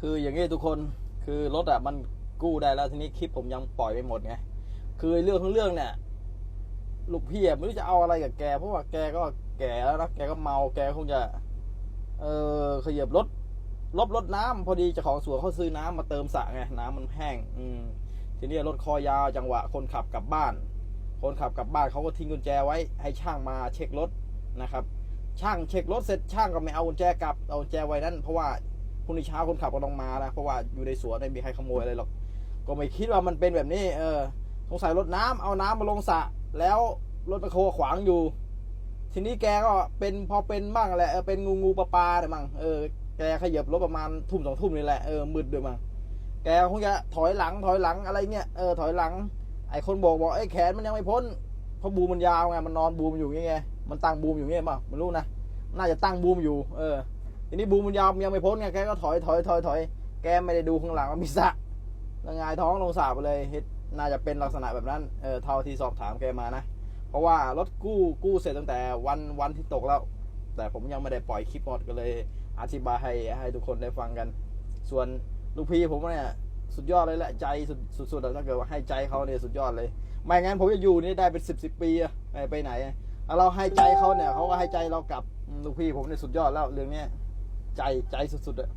คืออย่างนี้ทุกคนคือรถอะมันกู้ได้แล้วทีนี้คลิปผมยังปล่อยไปหมดไงคือเรื่องของเรื่องเนี่ยลูกพี่ไม่รู้จะเอาอะไรกับแก เพราะว่าแกก็แก่แล้วนะแกก็เมาแกคงจะ เออขยับรถลบรถน้ำพอดีเจ้าของสวนเขาซื้อน้ำมาเติมสระไงน้ำมันแห้ง อืมทีนี้รถคอยาวจังหวะ คนขับกลับบ้าน คนขับกลับบ้านเขาก็ทิ้งกุญแจไว้ ให้ช่างมาเช็ครถนะครับ ช่างเช็ครถเสร็จช่างก็ไม่เอากุญแจกลับเอากุญแจไว้นั่นเพราะว่า พรุ่งนี้เช้าคนขับก็ต้องมานะเพราะว่าอยู่ในสวนไม่มีใครขโมยอะไรหรอกก็ไม่คิดว่ามันเป็นแบบนี้ เออสงสัยรถน้ำเอาน้ำมาลงสระแล้วรถไปโคขวางอยู่ ทีนี้แกก็เป็นพอเป็นบ้างแหละเป็นงูงูปลาปลาเนี่ยมั้งเออแกขยับรถประมาณทุ่มสองทุ่มนี่แหละเออมืดด้วยมั้งแกคงจะถอยหลังถอยหลังอะไรเงี้ยเออถอยหลัง ไอ้คนบอกบอกไอ้แขนมันยังไม่พ้นเพราะบูมมันยาวไงมันนอนบูมอยู่อย่างเงี้ยมันตั้งบูมอยู่อย่างเงี้ยมั้งไม่รู้นะน่าจะตั้งบูมอยู่ เออ ทีนี้บูมมันยาวมันยังไม่พ้นไงแกก็ถอยถอยถอยถอยแกไม่ได้ดูข้างหลังว่ามีสะแล้วงายท้องลงสระไปเลยเฮ็ดน่าจะเป็นลักษณะแบบนั้นเออเท่าที่สอบถามแกมานะ เพราะว่ารถกู้กู้เสร็จตั้งแต่วันวันที่ตกแล้ว แต่ผมยังไม่ได้ปล่อยคลิปหมดก็เลย อธิบายให้ให้ทุกคนได้ฟังกัน ส่วนลูกพี่ผมเนี่ยสุดยอดเลยแหละใจสุดสุดๆถ้าเกิดว่าให้ใจเขาเนี่ยสุดยอดเลย ไม่งั้นผมจะอยู่นี่ได้เป็นสิบสิบปีอะไปไปไหนแล้วเราให้ใจเขาเนี่ยเขาก็ให้ใจเรากลับลูกพี่ผมเนี่ยสุดยอดแล้วเรื่องเนี้ย ใจใจสุดๆอะ